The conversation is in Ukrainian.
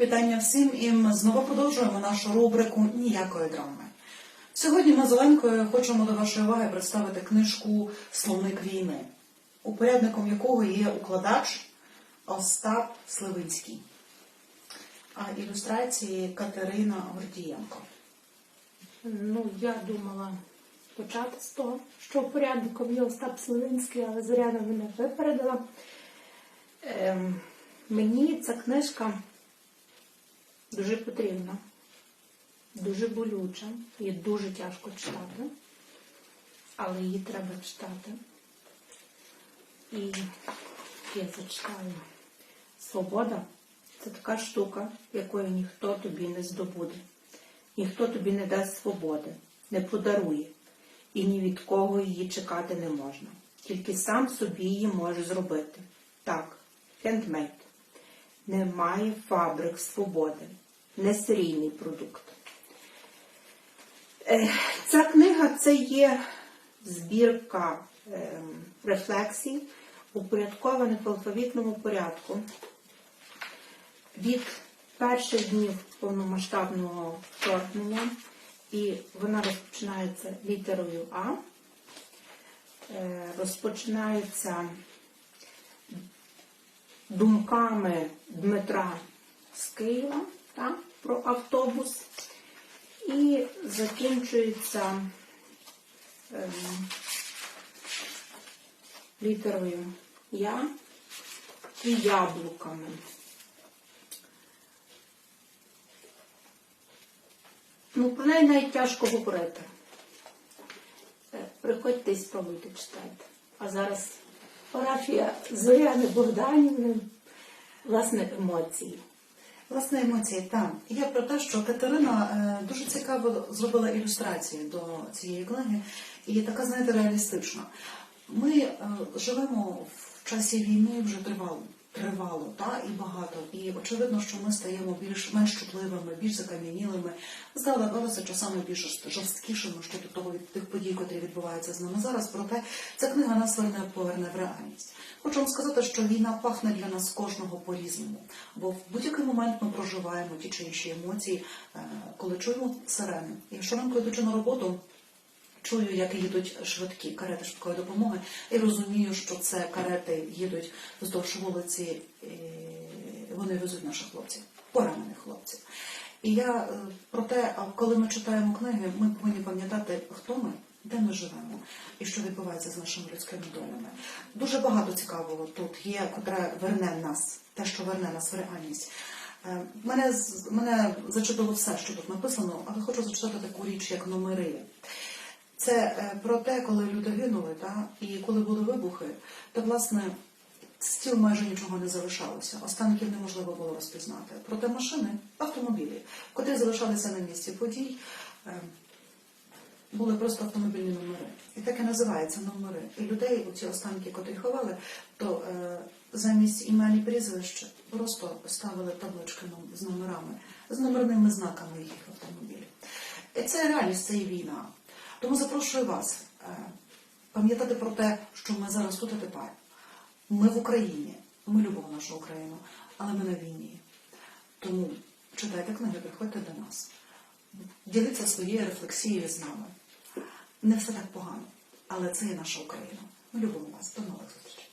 Вітання всім і ми знову продовжуємо нашу рубрику Ніякої драми. Сьогодні ми з Оленкою хочемо до вашої уваги представити книжку Словник війни, упорядником якого є укладач Остап Сливинський, а ілюстрації Катерина Гордієнко. Ну, я думала почати з того, що порядником є Остап Сливинський, але Зоряна мене випередила. Ем, мені ця книжка дуже потрібна, дуже болюча, її дуже тяжко читати, але її треба читати. І я зачитаю. Свобода це така штука, якої ніхто тобі не здобуде. Ніхто тобі не дасть свободи, не подарує, і ні від кого її чекати не можна. Тільки сам собі її може зробити. Так, хендмейд. Немає фабрик свободи, не серійний продукт. Е, Ця книга це є збірка ем, рефлексій, упорядкованих в алфавітному порядку. Від перших днів повномасштабного вторгнення, і вона розпочинається літерою А, е, розпочинається думками Дмитра з Києва так, про автобус, і закінчується ем, літерою Я і яблуками. Ну, про неї навіть тяжко говорити. Е, Приходьте і спробуйте читати. А зараз парафія Зоряни Богданівни, власне, емоції. Власне, емоції там. Я про те, що Катерина е, дуже цікаво зробила ілюстрацію до цієї книги, і така, знаєте, реалістична. Ми е, живемо в часі війни вже тривало, тривало та, і багато. І очевидно, що ми стаємо більш менш чутливими, більш закам'янілими, здавалося часами більш жорсткішими щодо того від тих подій, котрі відбуваються з нами зараз. Проте ця книга нас верне поверне в реальність. Хочу вам сказати, що війна пахне для нас кожного по-різному, бо в будь-який момент ми проживаємо ті чи інші емоції, е, коли чуємо сирени. І щоранку йдучи на роботу, чую, як їдуть швидкі карети швидкої допомоги, і розумію, що це карети їдуть вздовж вулиці, і вони везуть наших хлопців, поранених хлопців. І я е, про те, коли ми читаємо книги, ми повинні пам'ятати, хто ми, де ми живемо і що відбувається з нашими людськими долями. Дуже багато цікавого тут є, котре верне нас, те, що верне нас в реальність. Е, Мене, мене зачудило все, що тут написано, але хочу зачитати таку річ, як номери. Це е, про те, коли люди гинули, та, і коли були вибухи, то власне з тіл майже нічого не залишалося. Останків неможливо було розпізнати. Проте машини, автомобілі, котрі залишалися на місці подій, е, були просто автомобільні номери. І так і називається номери. І людей, оці останки, котрі ховали, то е, замість імен і прізвищ просто ставили таблички з номерами, з номерними знаками їх автомобілів. І це реальність, це і війна. Тому запрошую вас е, пам'ятати про те, що ми зараз тут і тепер. Ми в Україні, ми любимо нашу Україну, але ми на війні. Тому читайте книги, приходьте до нас. Діліться своєю рефлексією з нами. Не все так погано, але це є наша Україна. Ми любимо вас. До нових зустрічей.